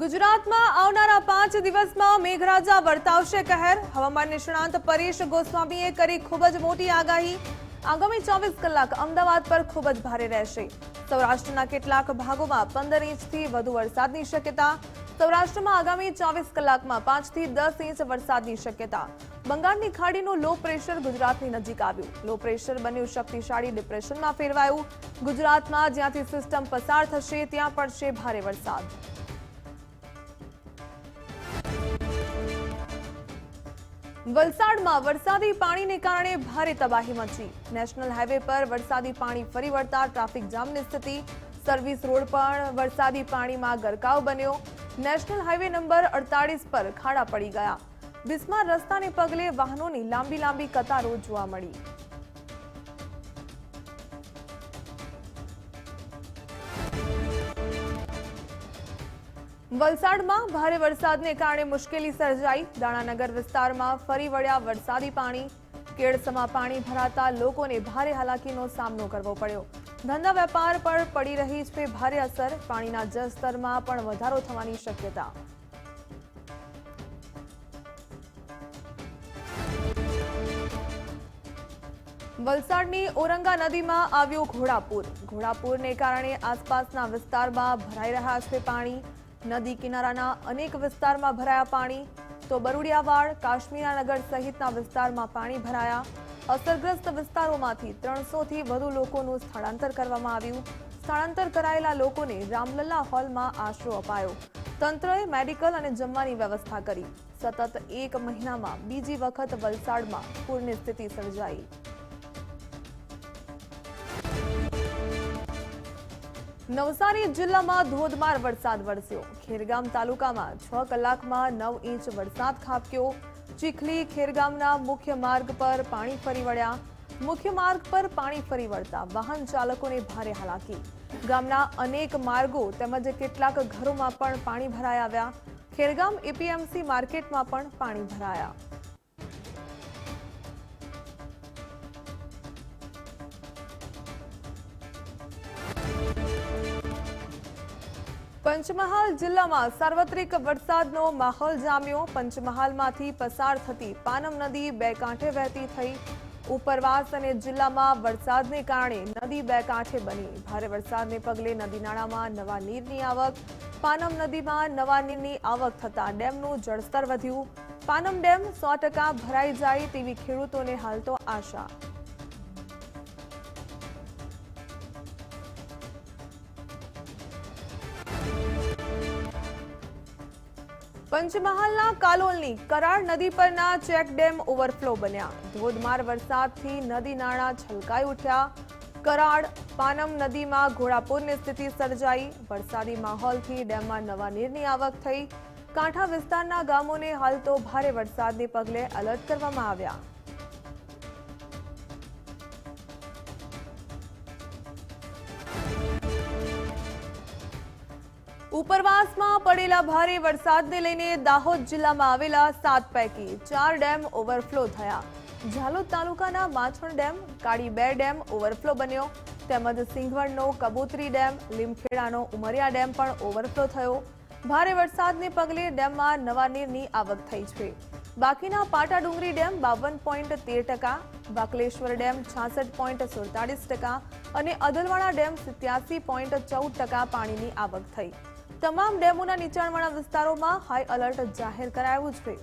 ગુજરાતમાં આવનારા પાંચ દિવસમાં મેઘરાજા વર્તાવશે કહેર. હવામાન નિષ્ણાંત પરેશ ગોસ્વામીએ કરી ખૂબ જ મોટી આગાહી. આગામી ચોવીસ કલાક અમદાવાદ પર ખૂબ જ ભારે રહેશે. સૌરાષ્ટ્રના કેટલાક ભાગોમાં પંદર ઇંચથી વધુ વરસાદની શક્યતા. સૌરાષ્ટ્રમાં આગામી ચોવીસ કલાકમાં પાંચથી દસ ઇંચ વરસાદની શક્યતા. બંગાળની ખાડીનું લો પ્રેશર ગુજરાતની નજીક આવ્યું. લો પ્રેશર બન્યું શક્તિશાળી ડિપ્રેશનમાં ફેરવાયું. ગુજરાતમાં જ્યાંથી સિસ્ટમ પસાર થશે, ત્યાં પડશે ભારે વરસાદ. વલસાડમાં વરસાદી પાણીને કારણે ભારે તબાહી મચી. નેશનલ હાઈવે પર વરસાદી પાણી ફરી વળતા ટ્રાફિક જામની સ્થિતિ. સર્વિસ રોડ પણ વરસાદી પાણીમાં ગરકાવ બન્યો. નેશનલ હાઈવે નંબર અડતાળીસ પર ખાડા પડી ગયા. બિસ્માર રસ્તાને પગલે વાહનોની લાંબી લાંબી કતારો જોવા મળી. વલસાડમાં ભારે વરસાદને કારણે મુશ્કેલી સર્જાઈ. દાણાનગર વિસ્તારમાં ફરી વળ્યા વરસાદી પાણી. કેળસમાં પાણી ભરાતા લોકોને ભારે હાલાકીનો સામનો કરવો પડ્યો. ધંધા વેપાર પર પડી રહી છે ભારે અસર. પાણીના જળસ્તરમાં પણ વધારો થવાની શક્યતા. વલસાડની ઓરંગા નદીમાં આવ્યો ઘોડાપુર. ઘોડાપુરને કારણે આસપાસના વિસ્તારમાં ભરાઈ રહ્યા છે પાણી. નદી કિનારાના અનેક વિસ્તારમાં ભરાયા પાણી, તો બરુડિયાવાડ, કાશ્મીરાનગર સહિતના વિસ્તારમાં પાણી ભરાયા. અસરગ્રસ્ત વિસ્તારોમાંથી ત્રણસોથી વધુ લોકોનું સ્થળાંતર કરવામાં આવ્યું. સ્થળાંતર કરાયેલા લોકોને રામલલ્લા હોલમાં આશરો અપાયો. તંત્રએ મેડિકલ અને જમવાની વ્યવસ્થા કરી. સતત એક મહિનામાં બીજી વખત વલસાડમાં પૂરની સ્થિતિ સર્જાઈ. નવસારી જિલ્લામાં ધોધમાર વરસાદ વરસ્યો. ખેરગામ તાલુકામાં છ કલાકમાં નવ ઇંચ વરસાદ ખાબક્યો. ચીખલી, ખેરગામના મુખ્ય માર્ગ પર પાણી ફરી વળ્યા. મુખ્ય માર્ગ પર પાણી ફરી વળતા વાહન ચાલકોને ભારે હાલાકી. ગામના અનેક માર્ગો તેમજ કેટલાક ઘરોમાં પણ પાણી ભરાઈ આવ્યા. ખેરગામ એપીએમસી માર્કેટમાં પણ પાણી ભરાયા. પંચમહાલ જિલ્લામાં સાર્વત્રિક વરસાદનો માહોલ જામ્યો. પંચમહાલમાંથી પસાર થતી પાનમ નદી બે કાંઠે વહેતી થઈ. ઉપરવાસ અને જિલ્લામાં વરસાદને કારણે નદી બે કાંઠે બની. ભારે વરસાદને પગલે નદી નાળામાં નવા નીરની આવક. પાનમ નદીમાં નવા નીરની આવક થતાં ડેમનું જળસ્તર વધ્યું. પાનમ ડેમ સો ભરાઈ જાય તેવી ખેડૂતોને હાલ તો આશા. પંચમહાલના કાલોલની કરાર નદી પરના ચેક ડેમ ઓવરફ્લો બન્યા. ધોધમાર વરસાદથી નદી નાળા છલકાઈ ઉઠ્યા. કરાળ પાનમ નદીમાં ઘોડાપુરની સ્થિતિ સર્જાઈ. વરસાદી માહોલથી ડેમમાં નવા નીરની આવક થઈ. કાંઠા વિસ્તારના ગામોને હાલ તો ભારે વરસાદને પગલે એલર્ટ કરવામાં આવ્યા. ઉપરવાસમાં પડેલા ભારે વરસાદને લઈને દાહોદ જિલ્લામાં આવેલા સાત પૈકી ચાર ડેમ ઓવરફ્લો થયા. ઝાલોદ તાલુકાના માછણ ડેમ, કાળી બે ડેમ ઓવરફ્લો બન્યો. તેમજ સિંઘવડનો કબૂતરી ડેમ, લીમખેડાનો ઉમરિયા ડેમ પણ ઓવરફ્લો થયો. ભારે વરસાદને પગલે ડેમમાં નવા નીરની આવક થઈ છે. બાકીના પાટા ડુંગરી ડેમ બાવન પોઈન્ટ તેર ટકા, બાકલેશ્વર ડેમ છાસઠ પોઈન્ટ સુડતાલીસ ટકા અને અદલવાડા ડેમ સિત્યાસી પોઈન્ટ ચૌદ ટકા પાણીની આવક થઈ. તમામ ડેમોના નીચાણવાળા વિસ્તારોમાં હાઈ એલર્ટ જાહેર કરાયું છે.